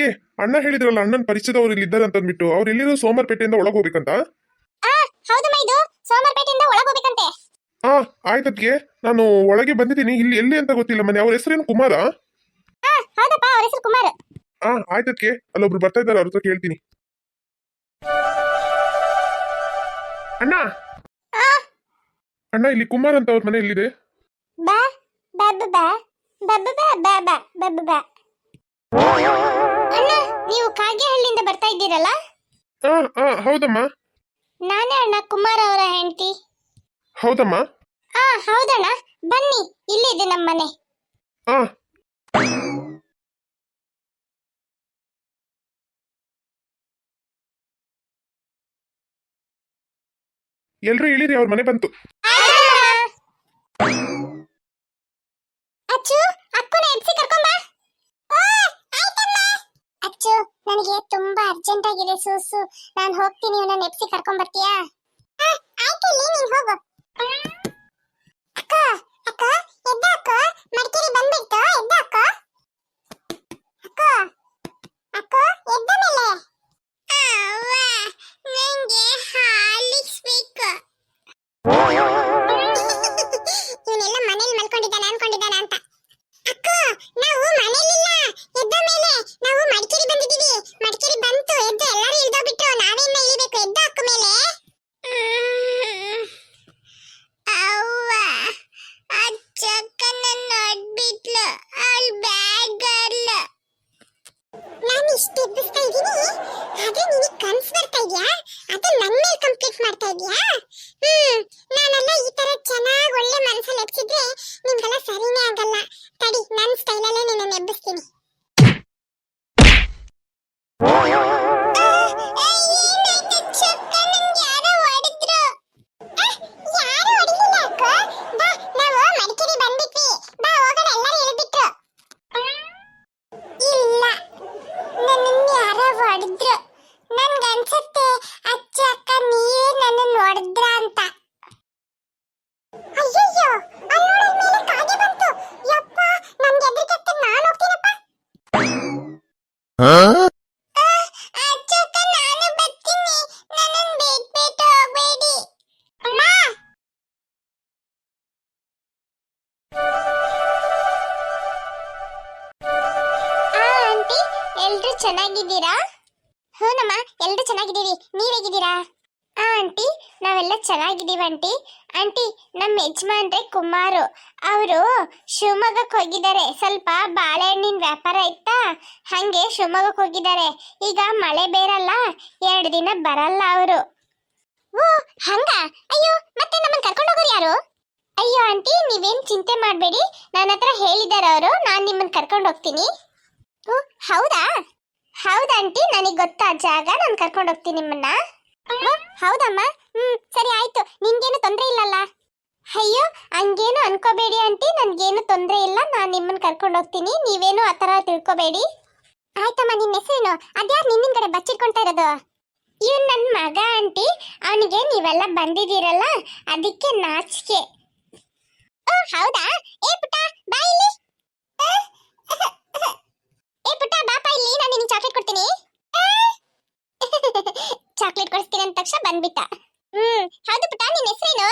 ಅದಕ್ಕೆ ಅಣ್ಣ ಹೇಳಿದ್ರಲ್ಲ ಅಣ್ಣನ ಪರಿಚಯದವ್ರು ಇಲ್ಲಿ ಇದ್ದಾರೆ ಅಂತ ಅಂದ್ಬಿಟ್ಟು ಅವ್ರು ಎಲ್ಲಿರೋ ಸೋಮರ್ಪೇಟೆಯಿಂದ ಒಳಗೆ ಹೋಗ್ಬೇಕಂತ ಆ ಹೌದಮ್ಮ ಇದು ಸೋಮವಾರಪೇಟೆಯಿಂದ ಒಳಗೆ ಹೋಗ್ಬೇಕಂತೆ ಆ ಆಯ್ತದ್ಗೆ ನಾನು ಒಳಗೆ ಬಂದಿದ್ದೀನಿ. ಇಲ್ಲಿ ಎಲ್ಲಿ ಅಂತ ಗೊತ್ತಿಲ್ಲ ಮನೆ. ಅವ್ರ ಹೆಸರೇನು ಕುಮಾರ? ಆ ಹೌದಪ್ಪ ಅವ್ರ ಹೆಸರು ಕುಮಾರ್. ಆ ಆಯ್ತದ್ಕೆ ಅಲ್ಲೊಬ್ರು ಬರ್ತಾ ಇದ್ದಾರೆ ಅವ್ರ ಹತ್ರ ಕೇಳ್ತೀನಿ. ಅಣ್ಣ! ಆ. ಅಣ್ಣ ಇಲ್ಲಿ ಕುಮಾರ್ ಅಂತ ಅವ್ರ ಮನೆ ಎಲ್ಲಿದೆ? ಬಾ ಬಾ ಬಾ ಬಾ. ಬಾ ಬಾ ಬಾ ಬಬ್ಬ ಬಾ. ಅಣ್ಣ ನೀವು ಕಾಗೆಹಳ್ಳಿಯಿಂದ ಬರ್ತಾ ಇದ್ದೀರಲ್ಲ? ಆ ಆ ಹೌದಮ್ಮ. ನಾನೇ ಅಣ್ಣ ಕುಮಾರ್ ಅವರ ಹೆಂಡತಿ. ಹೌದಮ್ಮ. ಹಾ ಹೌದಣ್ಣ ಬನ್ನಿ ಇಲ್ಲಿದೆ ನಮ್ಮ ಮನೆ. ಆ. ಎಲ್ರು ಇಳಿರಿ ಅವ್ರ ಮನೆ ಬಂತು. ಅಚ್ಚು ಅಕ್ಕನ ಎಬ್ಸಿ ಕರ್ಕೊಂಬಾ ಅಚ್ಚು ನನಗೆ ತುಂಬಾ ಅರ್ಜೆಂಟ್ ಆಗಿದೆ ಸೂಸು. ನಾನು ಹೋಗ್ತೀನಿ ನನ್ನ ನೆಪ್ಸಿ ಕರ್ಕೊಂಡ್ ಬರ್ತೀಯಾ? ಎಬ್ಸಿದ್ರೆ ನಿಮ್ಗೆಲ್ಲ ಸರಿನೇ ಎಲ್ರು ಚೆನ್ನಾಗಿದ್ದೀರಾ ಹೂನಮ್ಮ ಎಲ್ರು ಚೆನ್ನಾಗಿದ್ದೀವಿ ನೀವ್ ಹೇಗಿದ್ದೀರಾ ಆ ಆಂಟಿ ನಾವೆಲ್ಲ ಚೆನ್ನಾಗಿದ್ದೀವಿ ಆಂಟಿ ಆಂಟಿ ನಮ್ಮ ಯಜಮಾನ್ರೆ ಕುಮಾರು ಅವರು ಶಿವಮೊಗ್ಗಕ್ಕೆ ಹೋಗಿದ್ದಾರೆ ಸ್ವಲ್ಪ ಬಾಳೆಹಣ್ಣಿನ ವ್ಯಾಪಾರ ಇತ್ತಾ ಹಂಗೆ ಶಿವಮೊಗ್ಗಕ್ಕೆ ಹೋಗಿದ್ದಾರೆ. ಈಗ ಮಳೆ ಬೇರಲ್ಲ, ಎರಡು ದಿನ ಬರಲ್ಲ ಅವರು. ಓ, ಹಂಗ? ಅಯ್ಯೋ, ಮತ್ತೆ ನಮ್ಮನ್ನ ಕರ್ಕೊಂಡು ಹೋಗೋರು ಯಾರು? ಅಯ್ಯೋ, ಆಂಟಿ, ನೀವೇನು ಚಿಂತೆ ಮಾಡಬೇಡಿ. ನನ್ನ ಹತ್ರ ಹೇಳಿದ್ದಾರೆ ಅವರು, ನಾನು ನಿಮ್ಮನ್ನ ಕರ್ಕೊಂಡು ಹೋಗ್ತೀನಿ. ಓ, ಹೌದಾ? ಹೌದಾ ಆಂಟಿ, ನನಗೆ ಗೊತ್ತಾ ಜಾಗ? ನಾನು ಕರ್ಕೊಂಡು ಹೋಗ್ತೀನಿ ನಿಮ್ಮನ್ನ. ಹೌದಮ್ಮ. ಹ್ಮ್, ಸರಿ ಆಯ್ತು. ನಿನ್ಗೇನು ತೊಂದರೆ ಇಲ್ಲಲ್ಲ? ಅಯ್ಯೋ, ಹಂಗೇನು ಅನ್ಕೋಬೇಡಿ ಆಂಟಿ. ನನ್ಗೇನು ತೊಂದರೆ ಇಲ್ಲ. ನಾನು ನಿಮ್ಮನ್ನ ಕರ್ಕೊಂಡು ಹೋಗ್ತೀನಿ. ನೀವೇನು ಆ ಥರ ತಿಳ್ಕೊಬೇಡಿ. ಆಯ್ತಮ್ಮ ನಿನ್ನ ಹೆಸರೇನು? ಅದ್ಯಾರು ನಿನ್ನಿನ ಕಡೆ ಬಚ್ಚಿಟ್ಕೊಂತಾ ಇರೋದು? ಇವ್ ನನ್ನ ಮಗ, ಆಂಟಿ. ಅವನಿಗೆ ನೀವೆಲ್ಲ ಬಂದಿದ್ದೀರಲ್ಲ, ಅದಕ್ಕೆ ನಾಚಿಕೆ. ಓ, ಹೌದಾ? ಏ, ಪುಟ್ಟ, ಬಾ ಇಲ್ಲಿ. ಏ, ಪುಟ್ಟ ಬಾಪ ಇಲ್ಲಿ. ನಾನು ನಿನಗೆ ಚಾಕ್ಲೇಟ್ ಕೊಡ್ತೀನಿ. ಚಾಕ್ಲೇಟ್ ಕೊಡಿಸ್ತೀನಿ ಅಂದ ತಕ್ಷಣ ಬಂದ್ಬಿಟ್ಟ. ಹ್ಮ್, ಹೌದು ಪುಟ್ಟ ನಿನ್ನ ಹೆಸರೇನು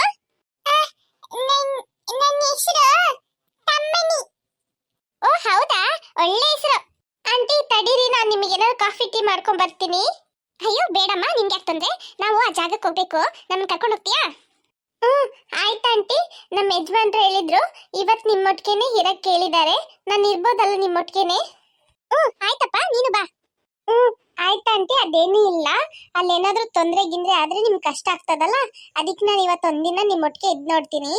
ನನ್ನ ಹೆಸರು ತಮ್ಮನಿ ಓ ಹೌದಾ ಒಳ್ಳೆ ಹೆಸರು ಆಂಟಿ ತಡೀರಿ ನಾನು ನಿಮಗೆ ಏನಾದ್ರು ಕಾಫಿ ಮಾಡ್ಕೊಂಡು ಬರ್ತೀನಿ. ಅಯ್ಯೋ ಬೇಡಮ್ಮ ನಿಮ್ಗೆ ಯಾಕೆ ತೊಂದ್ರೆ? ನಾವು ಆ ಜಾಗಕ್ಕೆ ಹೋಗ್ಬೇಕು. ನಮ್ಮನ್ನ ಕರ್ಕೊಂಡು ಹೋಗ್ತೀಯಾ? ಹ್ಞೂ ಆಯ್ತು ಆಂಟಿ. ನಮ್ಮ ಯಜಮಾನ್ರು ಹೇಳಿದ್ರು ಇವತ್ತು ನಿಮ್ಮೊಟ್ಟಿಗೆನೆ ಇರಕ್ ಕೇಳಿದ್ದಾರೆ ನಾನು ಇರ್ಬೋದಲ್ಲ ನಿಮ್ಮೊಟ್ಟಿಗೆನೆ ಹ್ಞೂ ಆಯ್ತಪ್ಪ ನೀನು ಬಾ. ಹ್ಞೂ ಆಯ್ತಾ ಆಂಟಿ ಅದೇನೂ ಇಲ್ಲ. ಅಲ್ಲೇನಾದ್ರೂ ತೊಂದರೆ ಗಿಂದ್ರೆ ಆದ್ರೆ ನಿಮ್ಗೆ ಕಷ್ಟ ಆಗ್ತದಲ್ಲ? ಅದಕ್ಕೆ ನಾನು ಇವತ್ತು ಒಂದಿನ ನಿಮ್ಮೊಟ್ಟಿಗೆ ಇದ್ ನೋಡ್ತೀನಿ.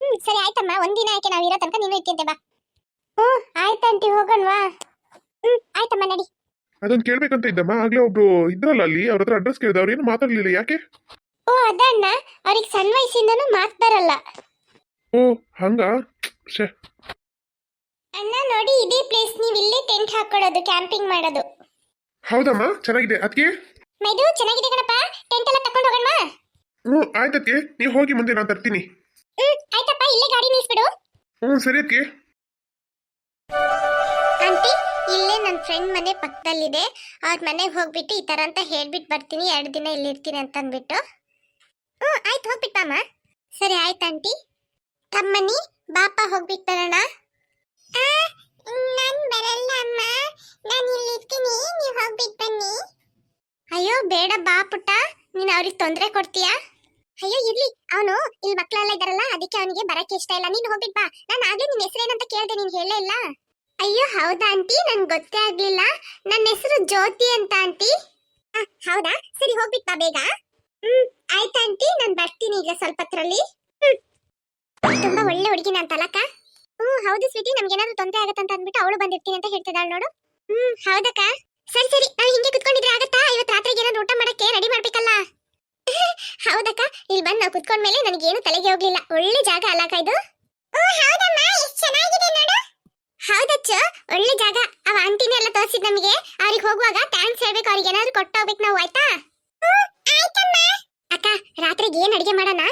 ಹ್ಞೂ ಸರಿ ಆಯ್ತಮ್ಮ. ಒಂದಿನ ಯಾಕೆ ನಾವು ಇರೋ ತನಕ ನೀನು ಇರ್ತಿದ್ದೆ ಬಾ. ಹ್ಞೂ ಆಯ್ತು ಆಂಟಿ ಹೋಗೋಣವಾ ಹ್ಞೂ ಆಯ್ತಮ್ಮ ನಡಿ. ಅದನ್ನ ಕೇಳ್ಬೇಕಂತ ಇದ್ದಮ್ಮ. ಆಗ್ಲೇ ಒಬ್ರು ಇದ್ರಲ್ಲ ಅಲ್ಲಿ ಅವ್ರ ಹತ್ರ ಅಡ್ರೆಸ್ ಕೇಳಿದೆ ಅವ್ರು ಏನು ಮಾತಾಡ್ಲಿಲ್ಲ ಯಾಕೆ? ಓ ಅದಣ್ಣ ಅವ್ರಿಗೆ ಸಣ್ಣ ವಯಸ್ಸಿಂದನೂ ಮಾತು ಬರಲ್ಲ. ಓ ಹಂಗ? ಶೇ ಅಣ್ಣ ನೋಡಿ ಇದೇ ಪ್ಲೇಸ್ ನೀವು ಇಲ್ಲೇ ಟೆಂಟ್ ಹಾಕೊಳ್ಳೋದು ಕ್ಯಾಂಪಿಂಗ್ ಮಾಡೋದು. ಹೌದಮ್ಮ ಚೆನ್ನಾಗಿದೆ. ಅದಕ್ಕೆ ಮೈದು ಚೆನ್ನಾಗಿದೆ ಕಣಪ್ಪ. ಟೆಂಟ್ ಎಲ್ಲ ತಕೊಂಡು ಹೋಗೋಣ ಹ್ಞೂ ಆಯ್ತಕ್ಕೆ ನೀವು ಹೋಗಿ ಮುಂದೆ ನಾನು ತರ್ತೀನಿ. ಹ್ಮ್ ಆಯ್ತಪ್ಪ ಇಲ್ಲೇ ಗಾಡಿ ನಿಲ್ಸ್ಬಿಡು. ಹ್ಞೂ ಸರಿ ಅದಕ್ಕೆ ಇಲ್ಲೇ ನನ್ನ ಫ್ರೆಂಡ್ ಮನೆ ಪಕ್ಕದಲ್ಲಿದೆ. ಅವ್ರ ಮನೆಗೆ ಹೋಗ್ಬಿಟ್ಟು ಈ ಥರ ಅಂತ ಹೇಳ್ಬಿಟ್ಟು ಬರ್ತೀನಿ, ಎರಡು ದಿನ ಇಲ್ಲಿರ್ತೀನಿ ಅಂತ ಅಂದ್ಬಿಟ್ಟು ಹ್ಞೂ, ಆಯ್ತು ಹೋಗ್ಬಿಟ್ಟಮ್ಮ ಸರಿ, ಆಯ್ತು, ಆಂಟಿ. ತಮ್ಮನಿ, ಬಾಪ ಹೋಗ್ಬಿಟ್ಟು ಬರೋಣ. ನಾನು ಬರಲ್ಲ ಅಮ್ಮ. ನಾನು ಇಲ್ಲಿ ಇರ್ತೀನಿ ನೀವು ಹೋಗ್ಬಿಟ್ಟು ಬನ್ನಿ. ಅಯ್ಯೋ, ಬೇಡ ಬಾ ಪುಟ್ಟ. ನೀನು ಅವ್ರಿಗೆ ತೊಂದರೆ ಕೊಡ್ತೀಯಾ? ಅಯ್ಯೋ, ಇರ್ಲಿ. ಅವನು ಇಲ್ಲಿ ಮಕ್ಕಳೆಲ್ಲ ಇದಾರಲ್ಲ, ಅದಕ್ಕೆ ಅವನಿಗೆ ಬರಕ್ಕೆ ಇಷ್ಟ ಇಲ್ಲ. ನೀನು ಹೋಗ್ಬಿಟ್ ಬಾ. ನಾನು ಆಗ್ಲೇ ನಿನ್ನ ಹೆಸರೇನಂತ ಕೇಳ್ದೆ, ನೀನು ಹೇಳೇ ಇಲ್ಲ. ಅಯ್ಯೋ, ಹೌದಾ ಆಂಟಿ? ನನ್ಗೆ ಗೊತ್ತೇ ಆಗ್ಲಿಲ್ಲ. ನನ್ನ ಹೆಸರು ಜ್ಯೋತಿ ಅಂತ ಆಂಟಿ. ಹೌದಾ? ಸರಿ ಹೋಗ್ಬಿಟ್ ಬಾ ಬೇಗ. ಹ್ಮ್, ಆಯ್ತಾ ಆಂಟಿ. ನಾನು ಬರ್ತೀನಿ ಈಗ ಸ್ವಲ್ಪ ಹೊತ್ತರಲ್ಲಿ ತುಂಬಾ ಒಳ್ಳೆ ಹುಡುಗಿ ನಾನು ತಲಕ. ಹ್ಮ್, ಹೌದು ಸ್ವೀಟಿ, ನಮ್ಗೆ ಏನಾದ್ರು ತೊಂದರೆ ಅಂತ ಅಂದ್ಬಿಟ್ಟು ಅವಳು ಬಂದಿರ್ತೀನಿ ಅಂತ ಹೇಳ್ತಿದ್ದಾಳೆ ನೋಡು. ಹ್ಮ್, ಹೌದಕ್ಕ? ಸರಿ ಸರಿ. ನಾವು ಹಿಂಗೆ ಕುತ್ಕೊಂಡಿದ್ರೆ ಆಗತ್ತಾ? ಇವತ್ತು ರಾತ್ರಿಗೆ ಏನಾದ್ರು ಊಟ ಮಾಡಕ್ಕೆ ರೆಡಿ ಮಾಡ್ಬೇಕಲ್ಲ? ಹೌದಕ್ಕ? ಇಲ್ಲಿ ಬಂದು ನಾವು ಕುತ್ಕೊಂಡ್ಮೇಲೆ ನನಗೇನು ತಲೆಗೆ ಹೋಗ್ಲಿಲ್ಲ. ಒಳ್ಳೆ ಜಾಗ ಅಲ್ಲಕ್ಕ ಇದು. ಹೌದಮ್ಮ. ಎಷ್ಟು ಚೆನ್ನಾಗಿದೆ ನೋಡು. ಹೌದಚ್ಚ. ಒಳ್ಳೆ ಜಾಗ. ಅವ ಆಂಟಿನೇ ಎಲ್ಲ ತೋರಿಸಿದ್ ನಮಗೆ. ಅವ್ರಿಗೆ ಹೋಗುವಾಗ ಥ್ಯಾಂಕ್ಸ್ ಹೇಳ್ಬೇಕು. ಅವ್ರಿಗೆ ಏನಾದ್ರು ಕೊಟ್ಟು ಹೋಗ್ಬೇಕು ನಾವು ಆಯ್ತಾ? ಅಕ್ಕ ರಾತ್ರಿಗೆ ಏನ್ ಅಡಿಗೆ ಮಾಡೋಣ?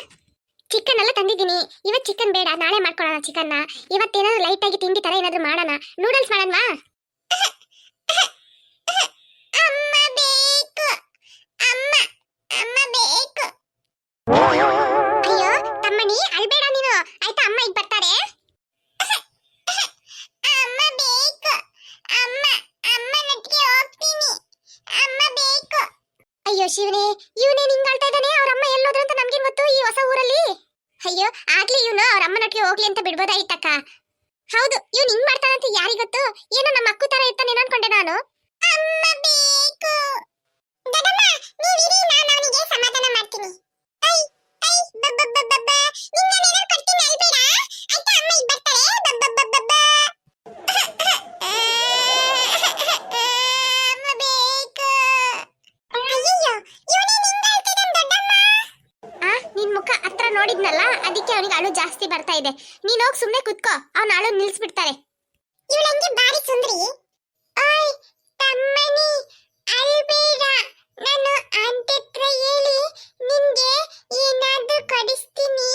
ಚಿಕನ್ ಎಲ್ಲ ತಂದಿದ್ದೀನಿ. ಇವತ್ತು ಚಿಕನ್ ಬೇಡ ನಾಳೆ ಮಾಡ್ಕೊಳ್ಳೋಣ ಚಿಕನ್ನ. ಇವತ್ತೇನಾದ್ರು ಲೈಟ್ ಆಗಿ ತಿಂಡಿ ತರ ಏನಾದ್ರು ಮಾಡೋಣ. ನೂಡಲ್ಸ್ ಮಾಡೋಣವಾ? ಅಮ್ಮ ಬೇಕು. ಅಮ್ಮ ಅಮ್ಮ ಬೇಕು. ಅಯ್ಯೋ ತಮ್ಮಣಿ ಅಳ್ಬೇಡ ನೀನು ಆಯ್ತಾ ಅಮ್ಮ ಈಗ ಬರ್ತಾರೆ ಅಮ್ಮ ಬೇಕು ಅಮ್ಮ ಅಮ್ಮನೊಟ್ಟಿಗೆ ಹೋಗ್ತೀನಿ ಅಮ್ಮ ಬೇಕು ಅಯ್ಯೋ ಶಿವನೇ ಇವನೇ ಹಿಂಗ್ ಆಳ್ತಾ ಇದ್ದಾನೆ ಅವ್ರ ಅಮ್ಮ ಎಲ್ಲೋದ್ರು ಅಂತ ನಮ್ಗೇನ್ ಗೊತ್ತು ಈ ಹೊಸ ಊರಲ್ಲಿ ಅಯ್ಯೋ ಆಗ್ಲಿ ಅವ್ರ ಹೋಗ್ಲಿ ಅಂತ ಬಿಡ್ಬೋದಾಗಿತ್ತಕ್ಕ ಹೌದು, ಇವ್ನು ಹಿಂಗ್ ಮಾಡ್ತಾನಂತ ಯಾರಿಗೊತ್ತು ಏನೋ ನಮ್ಮ ಅಕ್ಕು ತರ ಇರ್ತಾನೆ ಅನ್ಕೊಂಡೆ ನಾನು. ಅಮ್ಮ ಬೇಕು. ಇರಿ, ನಾನು ಸಮಾಧಾನ ಮಾಡ್ತೀನಿ. ಐ ಐ ಅಮ್ಮ ಬಬ್ಬಬ್ಬಬ್ಬ ಅಮ್ಮ ಬೇಕು ಅಯ್ಯಯ್ಯೋ ಇವನೇ ನಿಂಗಾಳ್ತಿದ್ದಾನೆ ದೊಡ್ಡಮ್ಮ ಆ ನಿನ್ ಮುಖ ಹತ್ರ ನೋಡಿದ್ನಲ್ಲ ಅದಕ್ಕೆ ಅವನಿಗೆ ಅಳು ಜಾಸ್ತಿ ಬರ್ತಾ ಇದೆ. ನೀನ್ ಹೋಗಿ ಸುಮ್ನೆ ಕುತ್ಕೋ. ಅವ್ನ ನಾಳೆ ನಿಲ್ಸ್ಬಿಡ್ತಾರೆ. ಇವಳಂಗೆ ಬಾರಿ ಸುಂದ್ರಿ? ಓಯ್ ತಮ್ಮನಿ ಅಳ್ಬೇಡ ನಾನು ಹತ್ರ ಹೇಳಿ ನಿನ್ಗೆ ಏನಾದ್ರೂ ಕೊಡಿಸ್ತೀನಿ.